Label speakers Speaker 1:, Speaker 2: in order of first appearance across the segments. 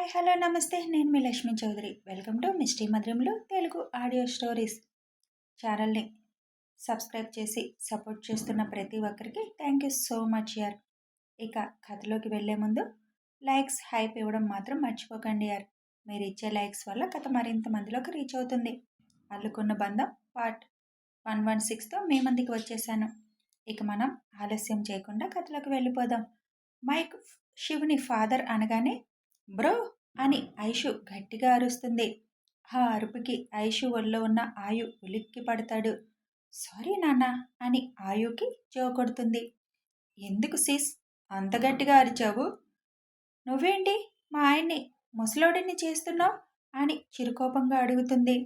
Speaker 1: Hi hello నమస్తే. నేను మీ Lakshmi Chowdary. Welcome to Misty మధురంలో తెలుగు ఆడియో స్టోరీస్ ఛానల్ని సబ్స్క్రైబ్ చేసి సపోర్ట్ చేస్తున్న ప్రతి ఒక్కరికి థ్యాంక్ యూ సో మచ్ యార్. ఇక కథలోకి వెళ్ళే ముందు లైక్స్ హైప్ ఇవ్వడం మాత్రం మర్చిపోకండి యార్. మీరు ఇచ్చే లైక్స్ వల్ల కథ మరింత మందిలోకి రీచ్ అవుతుంది. అల్లుకున్న బంధం పార్ట్ వన్ వన్ సిక్స్తో మీ మందికి వచ్చేసాను. ఇక మనం ఆలస్యం చేయకుండా కథలోకి వెళ్ళిపోదాం. మైక్ శివుని ఫాదర్ అనగానే బ్రో! అని ఐషు గట్టిగా అరుస్తుంది. ఆ అరుపుకి ఐషు ఒళ్ళో ఉన్న ఆయు ఉలిక్కి పడతాడు. సారీ నాన్న అని ఆయుకి కొడుతుంది ఎందుకు సిస్? అంత గట్టిగా అరిచావు? నువ్వేంటి? మా ఆయన్ని ముసలోడిని చేస్తున్నావు? అని చిరుకోపంగా అడుగుతుంది.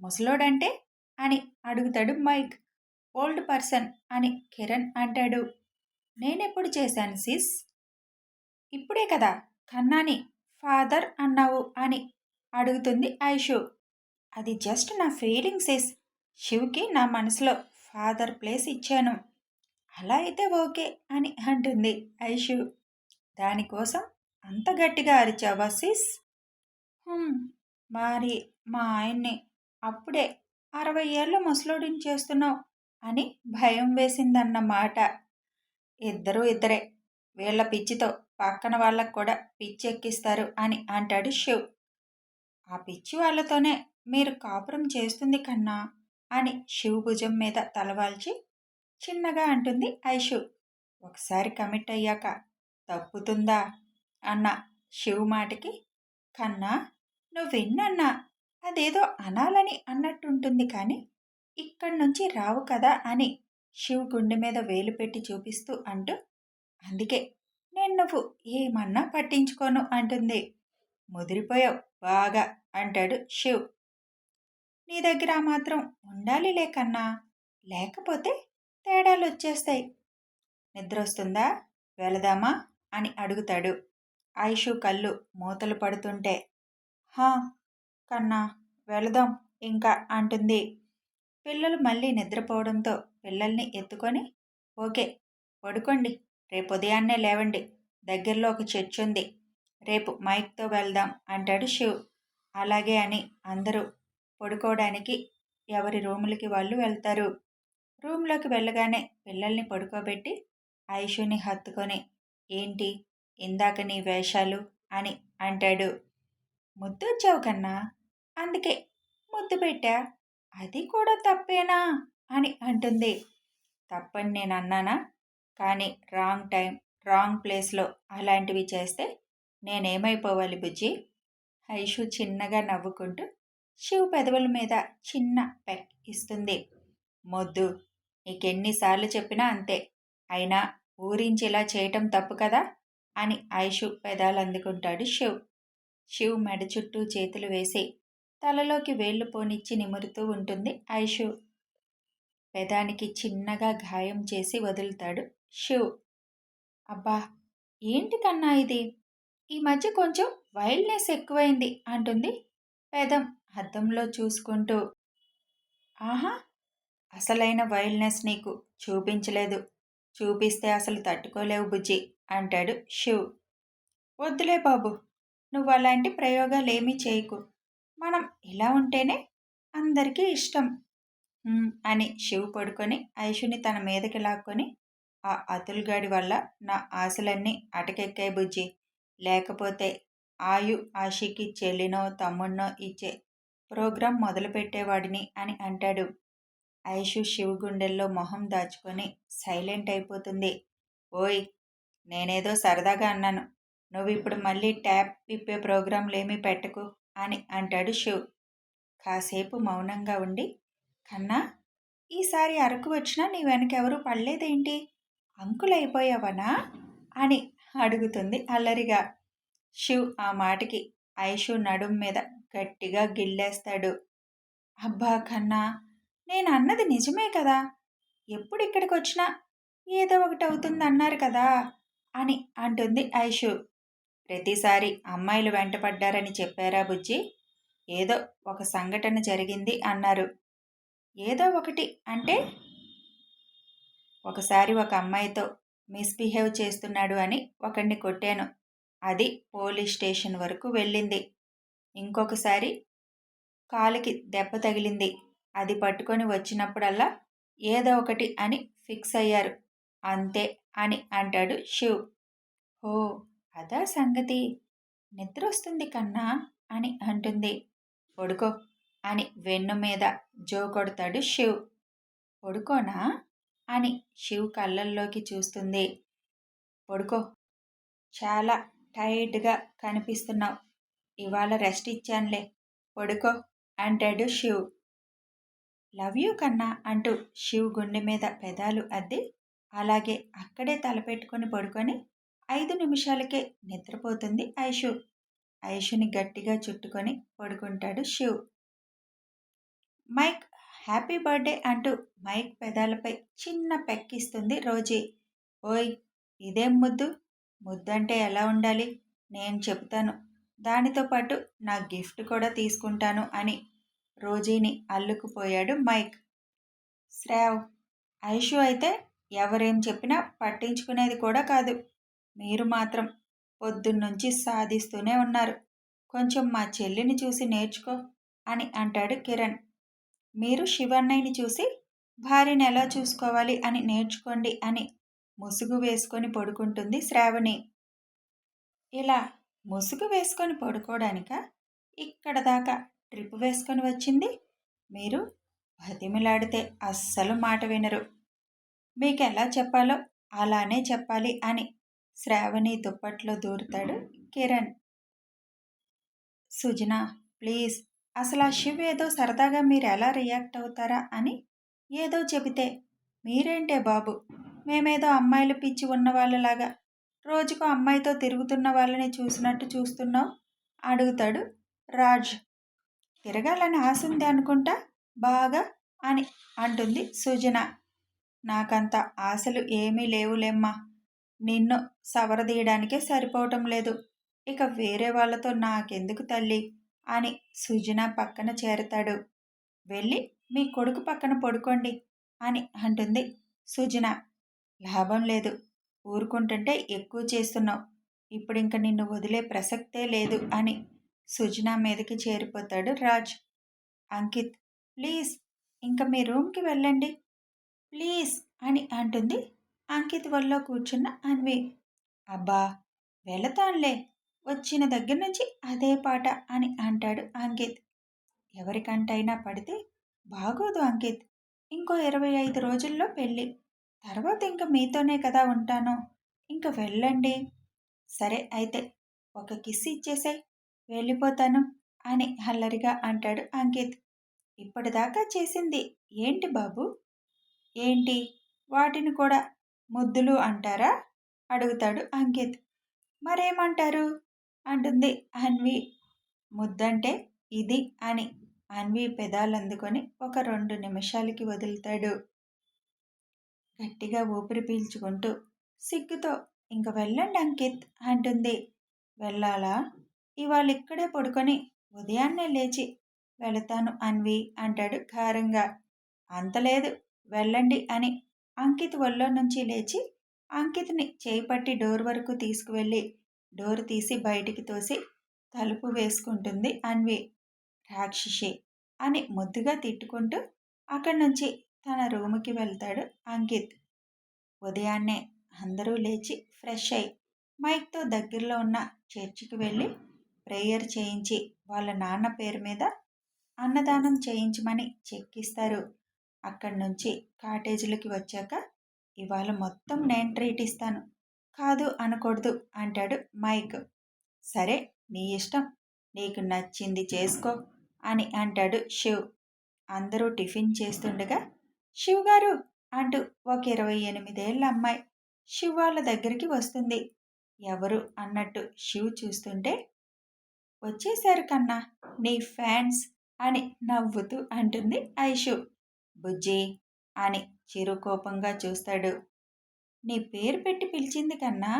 Speaker 1: ముసలోడంటే? అని అడుగుతాడు మైక్. ఓల్డ్ పర్సన్ అని కిరణ్ అంటాడు. నేనెప్పుడు చేశాను సిస్? ఇప్పుడే కదా! కన్నాని ఫాదర్ అన్నావు అని అడుగుతుంది ఐషు. అది జస్ట్ నా ఫీలింగ్స్ ఇస్ శివ్కి నా మనసులో ఫాదర్ ప్లేస్ ఇచ్చాను. అలా అయితే ఓకే అని అంటుంది ఐషు. దానికోసం అంత గట్టిగా అరిచావా సిస్? మరి మా ఆయన్ని అప్పుడే అరవై ఏళ్ళు ముసలోడిని చేస్తున్నావు అని భయం వేసిందన్నమాట. ఇద్దరూ ఇద్దరే వీళ్ళ పిచ్చితో పక్కన వాళ్ళకు కూడా పిచ్చి ఎక్కిస్తారు అని అంటాడు శివ్. ఆ పిచ్చి వాళ్ళతోనే మీరు కాపురం చేస్తుంది కన్నా అని శివ్ భుజం మీద తలవాల్చి చిన్నగా అంటుంది ఐషు. ఒకసారి కమిట్ అయ్యాక తప్పుతుందా? అన్న శివ్ మాటకి. కన్నా నువ్వెన్నన్నా అదేదో అనాలని అన్నట్టుంటుంది కానీ ఇక్కడి నుంచి రావు కదా అని శివ్ గుండె మీద వేలు పెట్టి చూపిస్తూ అంటూ అందుకే నేను నువ్వు ఏమన్నా పట్టించుకోను అంటుంది. ముదిరిపోయావు బాగా అంటాడు శివ్. నీ దగ్గర మాత్రం ఉండాలి లేకన్నా లేకపోతే తేడాలు వచ్చేస్తాయి. నిద్ర వస్తుందా వెళదామా? అని అడుగుతాడు. ఆయుషు కళ్ళు మూతలు పడుతుంటే హా కన్నా వెళదాం ఇంకా అంటుంది. పిల్లలు మళ్ళీ నిద్రపోవడంతో పిల్లల్ని ఎత్తుకొని ఓకే పడుకోండి రేపు ఉదయాన్నే లేవండి దగ్గరలో ఒక చర్చ్ ఉంది. రేపు మైక్తో వెళ్దాం అంటాడు శివ్. అలాగే అని అందరూ పడుకోవడానికి ఎవరి రూములకి వాళ్ళు వెళ్తారు. రూమ్లోకి వెళ్ళగానే పిల్లల్ని పడుకోబెట్టి ఐషుని హత్తుకొని ఏంటి? ఇందాక నీ వేషాలు? అని అంటాడు. ముద్దు వచ్చావు కన్నా? అందుకే ముద్దు పెట్టా. అది కూడా తప్పేనా? అని అంటుంది. తప్పని నేను అన్నానా? కానీ రాంగ్ టైం రాంగ్ ప్లేస్లో అలాంటివి చేస్తే నేనేమైపోవాలి బుజ్జి? ఐషు చిన్నగా నవ్వుకుంటూ శివ్ పెదవుల మీద చిన్న పెక్ ఇస్తుంది. మొద్దు. నీకెన్నిసార్లు చెప్పినా అంతే. అయినా ఊరించి ఇలా చేయటం తప్పు కదా? అని ఐషు పెదాలు అందుకుంటాడు శివ్. శివ్ మెడ చుట్టూ చేతులు వేసి తలలోకి వేళ్ళు పోనిచ్చి నిమురుతూ ఉంటుంది ఐషు పెదానికి చిన్నగా గాయం చేసి వదులుతాడు శివ్. అబ్బా! ఏంటి కన్నా ఇది? ఈ మధ్య కొంచెం వైల్డ్నెస్ ఎక్కువైంది అంటుంది పెదం అద్దంలో చూసుకుంటూ. ఆహా! అసలైన వైల్డ్నెస్ నీకు చూపించలేదు. చూపిస్తే అసలు తట్టుకోలేవు బుజ్జి అంటాడు శివ్. వద్దులే బాబు నువ్వు అలాంటి ప్రయోగాలు ఏమీ చేయకు. మనం ఇలా ఉంటేనే అందరికీ ఇష్టం అని శివ్ పడుకొని ఐషుని తన మీదకి లాక్కొని ఆ అతులుగాడి వల్ల నా ఆశలన్నీ అటకెక్కాయి బుజ్జి. లేకపోతే ఆయు ఆశికి చెల్లినో తమ్ముడినో ఇచ్చే ప్రోగ్రాం మొదలుపెట్టేవాడిని అని అంటాడు. ఐషు శివగుండెల్లో మొహం దాచుకొని సైలెంట్ అయిపోతుంది. ఓయ్ నేనేదో సరదాగా అన్నాను. నువ్వు ఇప్పుడు మళ్ళీ ట్యాప్ విప్పే ప్రోగ్రాంలేమీ పెట్టకు అని అంటాడు శివ్. కాసేపు మౌనంగా ఉండి కన్నా ఈసారి అరకు వచ్చినా నీ వెనకెవరూ పడలేదేంటి? అంకులైపోయావనా? అని అడుగుతుంది అల్లరిగా. శివ్ ఆ మాటకి ఐషు నడుం మీద గట్టిగా గిల్లేస్తాడు. అబ్బా కన్నా నేను అన్నది నిజమే కదా? ఎప్పుడు ఇక్కడికి వచ్చినా ఏదో ఒకటి అవుతుంది అన్నారు కదా? అని అంటుంది ఐషు. ప్రతిసారి అమ్మాయిలు వెంటపడ్డారని చెప్పారా బుజ్జి? ఏదో ఒక సంఘటన జరిగింది అన్నారు. ఏదో ఒకటి అంటే ఒకసారి ఒక అమ్మాయితో మిస్బిహేవ్ చేస్తున్నాడు అని ఒకడిని కొట్టాను. అది పోలీస్ స్టేషన్ వరకు వెళ్ళింది. ఇంకొకసారి కాలికి దెబ్బ తగిలింది. అది పట్టుకొని వచ్చినప్పుడల్లా ఏదో ఒకటి అని ఫిక్స్ అయ్యారు. అంతే అని అంటాడు శివ్. ఓ అదా సంగతి? నిద్ర వస్తుంది కన్నా అని అంటుంది. పడుకో అని వెన్ను మీద జో కొడతాడు శివ్. పడుకోనా? అని శివ్ కళ్ళల్లోకి చూస్తుంది. పడుకో. చాలా టైట్గా కనిపిస్తున్నావు. ఇవాళ రెస్ట్ ఇచ్చానులే. పడుకో అంటాడు శివ్. లవ్ యూ కన్నా అంటూ శివ్ గుండె మీద పెదాలు అద్ది అలాగే అక్కడే తలపెట్టుకొని పడుకొని ఐదు నిమిషాలకే నిద్రపోతుంది ఐషు. ఐషుని గట్టిగా చుట్టుకొని పడుకుంటాడు శివ్. మైక్ హ్యాపీ బర్త్డే అంటూ మైక్ పెదాలపై చిన్న పెక్కిస్తుంది రోజీ. ఓయ్ ఇదేం ముద్దు? ముద్దంటే ఎలా ఉండాలి? నేను చెప్తాను దానితో పాటు నా గిఫ్ట్ కూడా తీసుకుంటాను అని రోజీని అల్లుకుపోయాడు మైక్. శ్రావ్ ఐషు అయితే ఎవరేం చెప్పినా పట్టించుకునేది కూడా కాదు. మీరు మాత్రం పొద్దున్నుంచి సాధిస్తూనే ఉన్నారు. కొంచెం మా చెల్లిని చూసి నేర్చుకో అని అంటాడు కిరణ్. మీరు శివన్నయ్యని చూసి భార్యని ఎలా చూసుకోవాలి అని నేర్చుకోండి అని ముసుగు వేసుకొని పడుకుంటుంది శ్రావణి. ఇలా ముసుగు వేసుకొని పడుకోవడానిక? ఇక్కడ దాకా ట్రిప్ వేసుకొని వచ్చింది? మీరు బతిమిలాడితే అస్సలు మాట వినరు. మీకు ఎలా చెప్పాలో అలానే చెప్పాలి అని శ్రావణి దుప్పట్లో దూరుతాడు కిరణ్. సుజనా ప్లీజ్ అసలు ఆ శివ్ ఏదో సరదాగా మీరు ఎలా రియాక్ట్ అవుతారా అని ఏదో చెబితే మీరేంటే బాబు? మేమేదో అమ్మాయిలు పిచ్చి ఉన్న వాళ్ళలాగా రోజుకు అమ్మాయితో తిరుగుతున్న వాళ్ళని చూసినట్టు చూస్తున్నావు? అడుగుతాడు రాజ్. తిరగాలని ఆశ ఉంది అనుకుంటా? బాగా అని అంటుంది సుజన. నాకంత ఆశలు ఏమీ లేవులేమ్మా. నిన్ను సవరదీయడానికే సరిపోవటం లేదు. ఇక వేరే వాళ్ళతో నాకెందుకు తల్లి? అని సుజన పక్కన చేరతాడు. వెళ్ళి మీ కొడుకు పక్కన పడుకోండి అని అంటుంది సుజన. లాభం లేదు. ఊరుకుంటుంటే ఎక్కువ చేస్తున్నావు. ఇప్పుడు ఇంక నిన్ను వదిలే ప్రసక్తే లేదు అని సుజన మీదకి చేరిపోతాడు రాజ్. అంకిత్ ప్లీజ్ ఇంకా మీ రూమ్కి వెళ్ళండి. ప్లీజ్ అని అంటుంది అంకిత్ వల్ల కూర్చున్న అన్వి. అబ్బా వెళతాన్లే. వచ్చిన దగ్గర నుంచి అదే పాట అని అంటాడు అంకిత్. ఎవరికంటైనా పడితే బాగోదు అంకిత్. ఇంకో ఇరవై ఐదు రోజుల్లో పెళ్ళి. తర్వాత ఇంక మీతోనే కదా ఉంటాను. ఇంక వెళ్ళండి. సరే అయితే ఒక కిస్ ఇచ్చేసాయి. వెళ్ళిపోతాను అని హల్లరిగా అంటాడు అంకిత్. ఇప్పటిదాకా చేసింది ఏంటి బాబు? ఏంటి? వాటిని కూడా ముద్దులు అంటారా? అడుగుతాడు అంకిత్. మరేమంటారు? అంటుంది. అన్వి ముద్దంటే ఇది అని. అన్వి పెదాలు అందుకొని ఒక రెండు నిమిషాలకి వదులుతాడు. గట్టిగా ఊపిరి పీల్చుకుంటూ సిగ్గుతో ఇంక వెళ్ళండి అంకిత్ అంటుంది. వెళ్ళాలా? ఇవాళ ఇక్కడే పడుకొని ఉదయాన్నే లేచి వెళతాను అన్వి అంటాడు ఘారంగా అంతలేదు వెళ్ళండి అని అంకిత్ ఒళ్ళో నుంచి లేచి అంకిత్ని చేపట్టి డోర్ వరకు తీసుకువెళ్ళి డోర్ తీసి బయటికి తోసి తలుపు వేసుకుంటుంది అన్వి. రాక్షసి! అని ముద్దుగా తిట్టుకుంటూ అక్కడి నుంచి తన రూముకి వెళ్తాడు అంకిత్. ఉదయాన్నే అందరూ లేచి ఫ్రెష్ అయి మైక్తో దగ్గరలో ఉన్న చర్చికి వెళ్ళి ప్రేయర్ చేయించి వాళ్ళ నాన్న పేరు మీద అన్నదానం చేయించమని చెక్కిస్తారు. అక్కడి నుంచి కాటేజీలకి వచ్చాక ఇవాళ మొత్తం నేను ట్రీట్ ఇస్తాను. కాదు అనకూడదు అంటాడు మైక్. సరే నీ ఇష్టం. నీకు నచ్చింది చేసుకో అని అంటాడు శివ్. అందరూ టిఫిన్ చేస్తుండగా శివ్ గారు అంటూ ఒక ఇరవై ఎనిమిదేళ్ళ అమ్మాయి శివ్ వాళ్ళ దగ్గరికి వస్తుంది. ఎవరు అన్నట్టు శివ్ చూస్తుంటే వచ్చేశారు కన్నా నీ ఫ్యాన్స్ అని నవ్వుతూ అంటుంది ఐషు. బుజ్జి అని చిరుకోపంగా చూస్తాడు నీ పేరు పెట్టి పిలిచింది కన్నా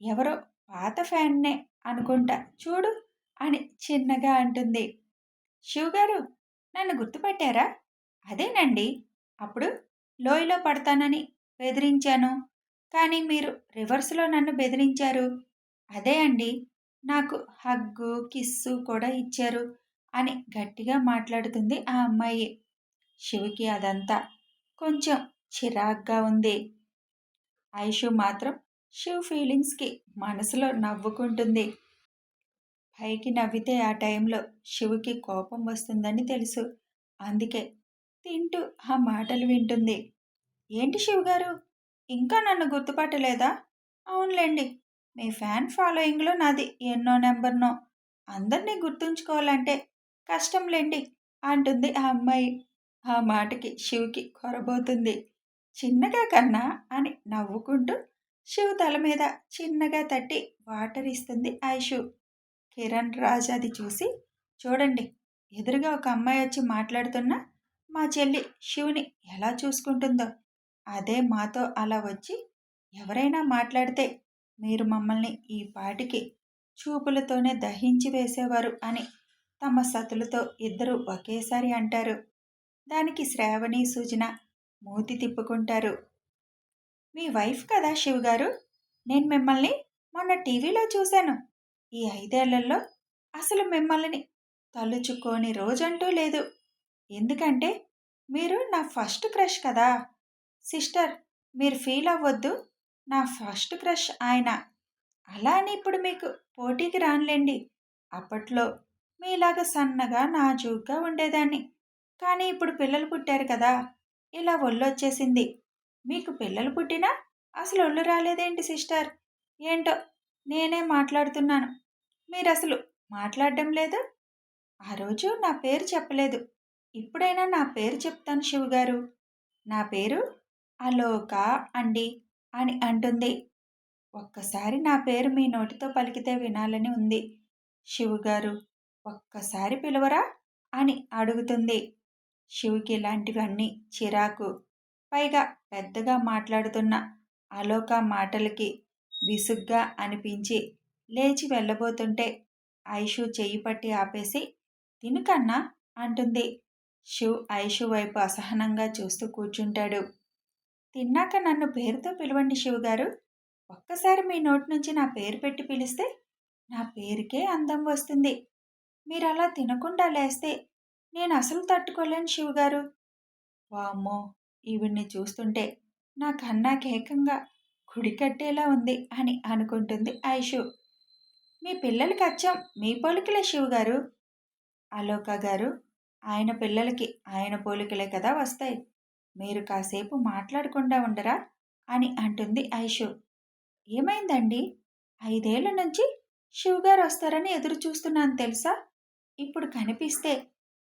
Speaker 1: ఎవరో పాత ఫ్యాన్నే అనుకుంటా చూడు అని చిన్నగా అంటుంది. శివగారు నన్ను గుర్తుపట్టారా? అదేనండి. అప్పుడు లోయలో పడతానని బెదిరించాను. కానీ మీరు రివర్స్లో నన్ను బెదిరించారు. అదే అండి. నాకు హగ్గు కిస్సు కూడా ఇచ్చారు అని గట్టిగా మాట్లాడుతుంది ఆ అమ్మాయి. శివుకి అదంతా కొంచెం చిరాగ్గా ఉంది. ఐషు మాత్రం శివ్ ఫీలింగ్స్కి మనసులో నవ్వుకుంటుంది. పైకి నవ్వితే ఆ టైంలో శివుకి కోపం వస్తుందని తెలుసు. అందుకే తింటూ ఆ మాటలు వింటుంది. ఏంటి శివ్ గారు? ఇంకా నన్ను గుర్తుపట్టలేదా? అవునులేండి మీ ఫ్యాన్ ఫాలోయింగ్లో నాది ఎన్నో నెంబర్నో. అందరినీ గుర్తుంచుకోవాలంటే కష్టంలేండి అంటుంది ఆ అమ్మాయి. ఆ మాటకి శివుకి కొరబోతుంది. చిన్నగా కన్నా అని నవ్వుకుంటూ శివ్ తల మీద చిన్నగా తట్టి వాటర్ ఇస్తుంది ఐషు. కిరణ్ రాజ్ అది చూసి చూడండి ఎదురుగా ఒక అమ్మాయి వచ్చి మాట్లాడుతున్నా మా చెల్లి శివుని ఎలా చూసుకుంటుందో. అదే మాతో అలా వచ్చి ఎవరైనా మాట్లాడితే మీరు మమ్మల్ని ఈ పాటికి చూపులతోనే దహించి వేసేవారు అని తమ సతులతో ఇద్దరు ఒకేసారి అంటారు. దానికి శ్రావణి సూచన మూతి తిప్పుకుంటారు. మీ వైఫ్ కదా శివ్ గారు నేను మిమ్మల్ని మొన్న టీవీలో చూశాను. ఈ ఐదేళ్ళలో అసలు మిమ్మల్ని తలుచుకోని రోజంటూ లేదు. ఎందుకంటే మీరు నా ఫస్ట్ క్రష్ కదా. సిస్టర్ మీరు ఫీల్ అవ్వద్దు. నా ఫస్ట్ క్రష్ ఆయన. అలా అని ఇప్పుడు మీకు పోటీకి రానులేండి. అప్పట్లో మీలాగా సన్నగా నాజూగ్గా ఉండేదాన్ని. కానీ ఇప్పుడు పిల్లలు పుట్టారు కదా. ఇలా ఒళ్ళొచ్చేసింది. మీకు పిల్లలు పుట్టినా అసలు ఒళ్ళు రాలేదేంటి సిస్టర్? ఏంటో నేనే మాట్లాడుతున్నాను. మీరు అసలు మాట్లాడడం లేదు? ఆ రోజు నా పేరు చెప్పలేదు. ఇప్పుడైనా నా పేరు చెప్తాను శివగారు నా పేరు అలోక అండి అని అంటుంది. ఒక్కసారి నా పేరు మీ నోటితో పలికితే వినాలని ఉంది. శివగారు ఒక్కసారి పిలువరా? అని అడుగుతుంది. శివుకి ఇలాంటివన్నీ చిరాకు. పైగా పెద్దగా మాట్లాడుతున్న అలోక మాటలకి విసుగ్గా అనిపించి లేచి వెళ్ళబోతుంటే ఐషు చెయ్యి పట్టి ఆపేసి తినుకన్నా అంటుంది. శివ్ ఐషు వైపు అసహనంగా చూస్తూ కూర్చుంటాడు. తిన్నాక నన్ను పేరుతో పిలవండి శివ్ గారు ఒక్కసారి మీ నోటి నుంచి నా పేరు పెట్టి పిలిస్తే నా పేరుకే అందం వస్తుంది. మీరు అలా తినకుండా లేస్తే నేను అసలు తట్టుకోలేను శివగారు వామ్మో! ఈవిడ్ని చూస్తుంటే నా కన్నా కేకంగా కుడి కట్టేలా ఉంది అని అనుకుంటుంది ఐషు. మీ పిల్లలకి అచ్చం మీ పోలికలే శివగారు అలోక గారు ఆయన పిల్లలకి ఆయన పోలికలే కదా వస్తాయి. మీరు కాసేపు మాట్లాడకుండా ఉండరా? అని అంటుంది ఐషు. ఏమైందండి? ఐదేళ్ళ నుంచి శివగారు వస్తారని ఎదురు చూస్తున్నాను తెలుసా? ఇప్పుడు కనిపిస్తే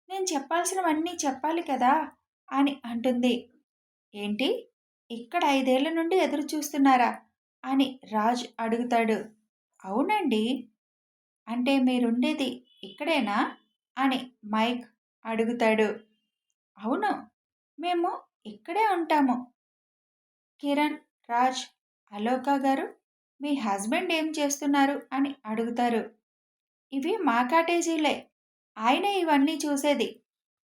Speaker 1: నేను చెప్పాల్సినవన్నీ చెప్పాలి కదా? అని అంటుంది. ఏంటి? ఇక్కడ ఐదేళ్ళ నుండి ఎదురు చూస్తున్నారా? అని రాజ్ అడుగుతాడు. అవునండి. అంటే మీరుండేది ఇక్కడేనా? అని మైక్ అడుగుతాడు. అవును. మేము ఇక్కడే ఉంటాము. కిరణ్ రాజ్ అలోకా గారు మీ హస్బెండ్ ఏం చేస్తున్నారు? అని అడుగుతారు. ఇవి మా కాటేజీలే. ఆయన ఇవన్నీ చూసేది.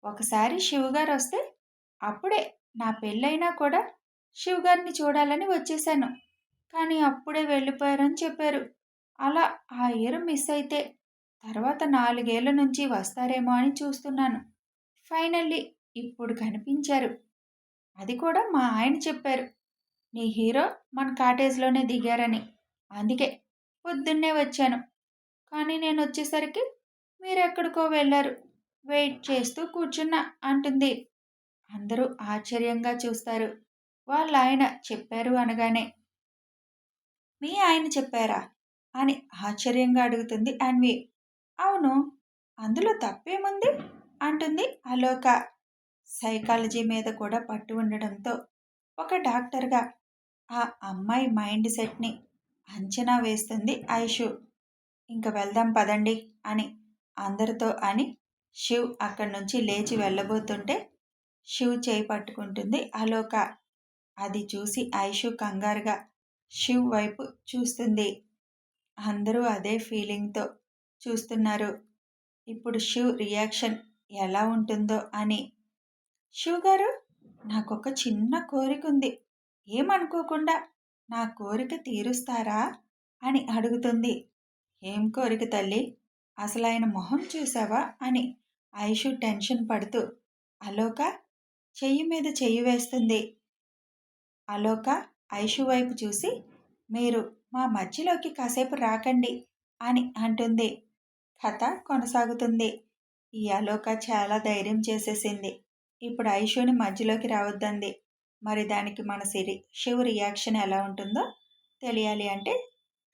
Speaker 1: ఒకసారి శివుగారు వస్తే అప్పుడే నా పెళ్ళైనా కూడా శివుగారిని చూడాలని వచ్చేసాను. కానీ అప్పుడే వెళ్ళిపోయారని చెప్పారు. అలా ఆ ఇయర్ మిస్ అయితే తర్వాత నాలుగేళ్ళ నుంచి వస్తారేమో అని చూస్తున్నాను. ఫైనల్లీ ఇప్పుడు కనిపించారు. అది కూడా మా ఆయన చెప్పారు. నీ హీరో మన కాటేజ్లోనే దిగారని. అందుకే పొద్దున్నే వచ్చాను. కానీ నేను వచ్చేసరికి మీరు ఎక్కడికో వెళ్ళారు. వెయిట్ చేస్తూ కూర్చున్నా అంటుంది. అందరూ ఆశ్చర్యంగా చూస్తారు. వాళ్ళ ఆయన చెప్పారు అనగానే మీ ఆయన చెప్పారా? అని ఆశ్చర్యంగా అడుగుతుంది అన్వి. అవును. అందులో తప్పేముంది? అంటుంది అలోక. సైకాలజీ మీద కూడా పట్టు ఉండడంతో ఒక డాక్టర్గా ఆ అమ్మాయి మైండ్ సెట్ని అంచనా వేస్తుంది ఐషు. ఇంక వెళ్దాం పదండి అని అందరితో అని శివ్ అక్కడి నుంచి లేచి వెళ్ళబోతుంటే శివ్ చేయి పట్టుకుంటుంది. అలోక అది చూసి ఐషు కంగారుగా శివ్ వైపు చూస్తుంది. అందరూ అదే ఫీలింగ్తో చూస్తున్నారు. ఇప్పుడు శివ్ రియాక్షన్ ఎలా ఉంటుందో అని. శివ్ గారు నాకు ఒక చిన్న కోరిక ఉంది. ఏమనుకోకుండా నా కోరిక తీరుస్తారా అని అడుగుతుంది. ఏం కోరిక తల్లి? అసలు ఆయన మొహం చూసావా అని ఐషు టెన్షన్ పడుతూ అలోక చెయ్యి మీద చెయ్యి వేస్తుంది. అలోక ఐషు వైపు చూసి మీరు మా మధ్యలోకి కాసేపు రాకండి అని అంటుంది. కథ కొనసాగుతుంది. ఈ అలోక చాలా ధైర్యం చేసేసింది. ఇప్పుడు ఐషుని మధ్యలోకి రావద్దంది. మరి దానికి మన సిరి శివ రియాక్షన్ ఎలా ఉంటుందో తెలియాలి అంటే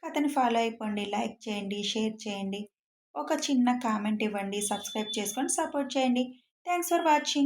Speaker 1: కథని ఫాలో అయిపోండి. లైక్ చేయండి షేర్ చేయండి. ఒక చిన్న కామెంట్ ఇవ్వండి సబ్స్క్రైబ్ చేసుకొని సపోర్ట్ చేయండి. Thanks for watching